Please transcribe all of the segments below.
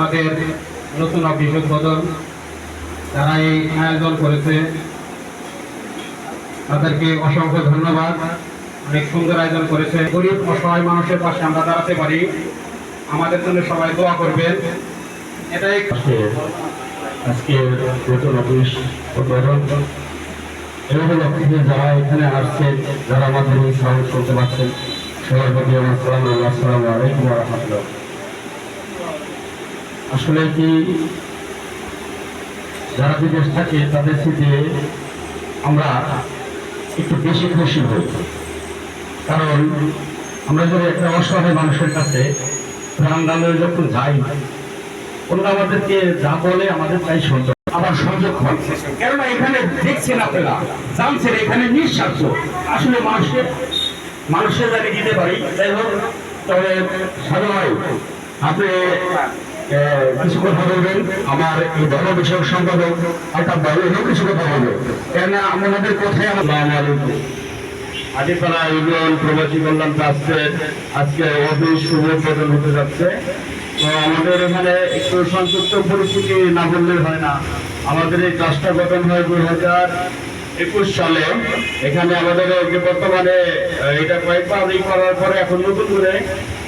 Office উদ্বোধন। যারা এই আয়োজন করেছে। তাদেরকে অসংখ্য ধন্যবাদ। অনেক সুন্দর আয়োজন করেছে। গরিব অসহায় মানুষের পাশে আমরা দাঁড়াতে পারি। আমাদের জন্য সবাই দোয়া করবেন। এটাই আজকে নতুন অফিস উদ্বোধন। এবং অফিসে যারা এখানে আসছেন যারা আমাদের এই সাহস করতে পারছেন, সবার প্রতি আমার সালাম আসসালামু আলাইকুম রহমতুল্লাহ। আসলে কি যারা বিদেশ থাকে, তাদের সাথে আমরা একটু বেশি খুশি হই। কারণ আমরা যদি একটা অসহায় মানুষের কাছে প্রাণ দানে যখন যাই ওনারা আমাদেরকে যা বলে আমাদের তাই শুনতে হয়। আবার সংযোগ হয়। কেননা এখানে দেখছেন আপনারা, জানছেন, এখানে নিঃস্বার্থ। আসলে মানুষের মানুষের জায়গায় দিতে পারি। যাই হোক, তবে সাধু আপনি কিছু কথা বলবেন। আমার এই ধর্ম বিষয়ক সম্পাদক আলতাফ ভাই কিছু কথা বলবেন। কেননা আমাদের কোথায় আমার আজিপাড়া ইউনিয়ন প্রবাসী কল্যাণ ট্রাস্টের আজকে অফিস শুভ হতে যাচ্ছে। তো আমাদের এখানে একটু সংক্ষিপ্ত পরিস্থিতি না বললে হয় না। আমাদের এই ট্রাস্টটা গঠন হয় দুই হাজার একুশ সালে। এখানে আমাদের বর্তমানে এটা কয়েকবার ই করার পরে এখন নতুন করে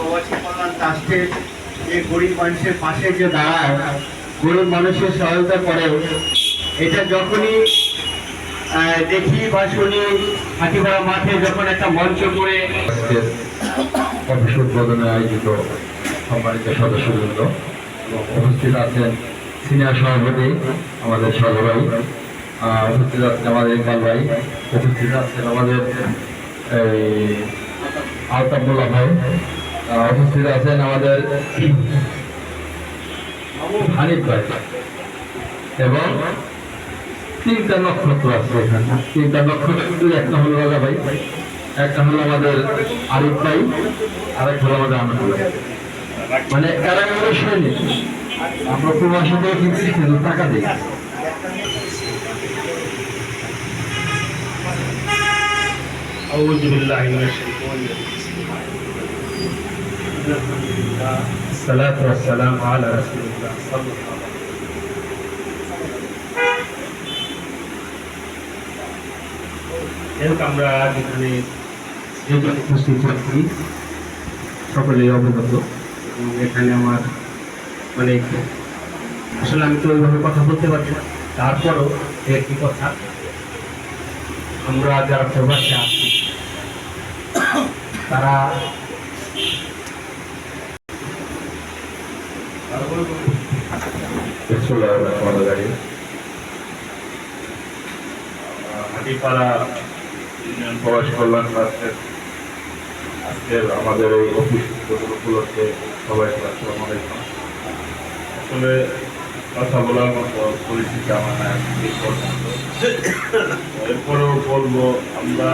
প্রবাসী কল্যাণ ট্রাস্টের যে গরিব মানুষের পাশে যে দাঁড়ায়, গরিব মানুষের সহায়তা করে, এটা যখনই দেখি বা শুনি, হাতিপাড়া মাঠে যখন একটা মঞ্চ করে অফিস আয়োজিত সম্মানিত সদস্যবৃন্দ, উপস্থিত আছেন সিনিয়র সভাপতি আমাদের সভাই উপস্থিত আছেন আমাদের ইকবাল ভাই, উপস্থিত আছেন আমাদের আলতাবুল্লাহ ভাই উপস্থিত আছেন আমাদের হানিফ ভাই এবং তিনটা নক্ষত্র আছে এখানে তিনটা নক্ষত্র একটা হলো রাজা ভাই একটা হলো আমাদের আরিফ ভাই আর একটা হলো আমাদের আনন্দ ভাই। মানে এরা হলো সৈনিক আমরা প্রবাসীদের কিনছি কিন্তু টাকা দিই أعوذ بالله من الشيطان الرجيم सलाम আমরা আজ এখানে যেজন উপস্থিত হয়েছি সকলে অবগত এবং এখানে আমার অনেক আসলে আমি তো ওইভাবে কথা বলতে পারছি না তারপরও একটি কথা আমরা যারা প্রবাসে আছি তারা আজকের আমাদের এই অফিস উপলক্ষে আসসালামু আসলে কথা বলার মতো পরিস্থিতি আমার এরপরেও বলব আমরা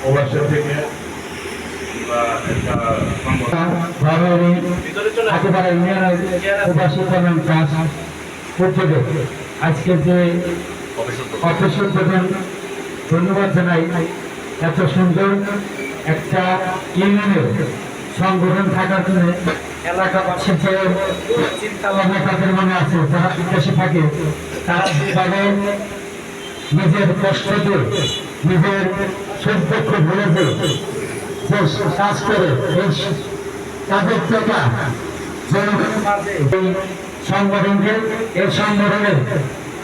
প্রবাসের থেকে ধন্যবাদ জানাই। এত সুন্দর একটা ইউনিয়নের সংগঠন থাকার জন্য এলাকাবাসীর তাদের মনে আছে, যারা বিদেশে থাকে, তারা কীভাবে নিজের কষ্ট দিয়ে নিজের দুঃখ ভুলে কাজ করে তাদের টাকা সংগঠনকে, এই সংগঠনে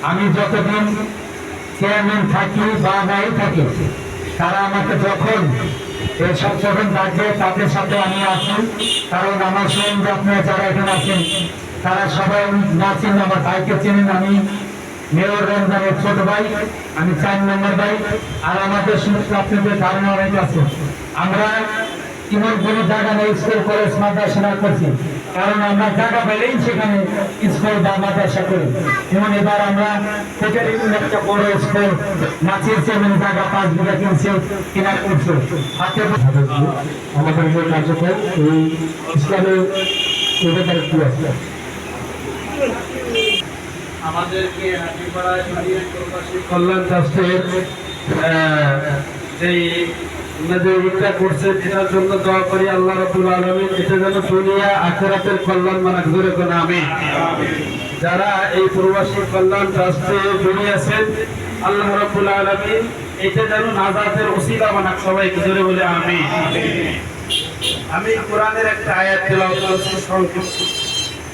আমি যতদিন চেয়ারম্যান থাকি বা নাই থাকি, তারা আমাকে যখন এই সংগঠন ডাকবে তাদের সাথে আমি আছি। কারণ আমার সঙ্গে আপনারা যারা এখানে আছেন, তারা সবাই না চিনেন আমার ভাইকে চেনেন, আমি মেয়র রমজানের ছোট ভাই, আমি চার নম্বর ভাই, আর আমাদের সমস্ত আপনাদের ধারণা অনেক আছে। আমরা এমন কোনো জায়গা নেই, স্কুল, কলেজ, মাদ্রাসা না করছি। কারণ আমরা জায়গা পেলেই সেখানে স্কুল বা মাদ্রাসা করি। যেমন এবার আমরা একটা বড় স্কুল নাচের চেয়ারম্যান জায়গা পাঁচ বিঘা কিনছে, কিনা করছে। আমাদের কার্যক্রম, এই কি আছে। আমাদেরকে কল্যাণ ট্রাস্টের করছে, এটার জন্য দোয়া করি আল্লাহ রাব্বুল আলামিন, এটা যেন দুনিয়া আখিরাতের কল্যাণ মানে ধরে কোন যারা এই প্রবাসী কল্যাণ ট্রাস্টে জড়িয়ে আছেন, আল্লাহ রাব্বুল আলামিন, এটা যেন নাজাতের ওসিলা বানাক সবাইকে জোরে বলে আমি। আমি কোরআনের একটা আয়াত করছি সংক্ষিপ্ত।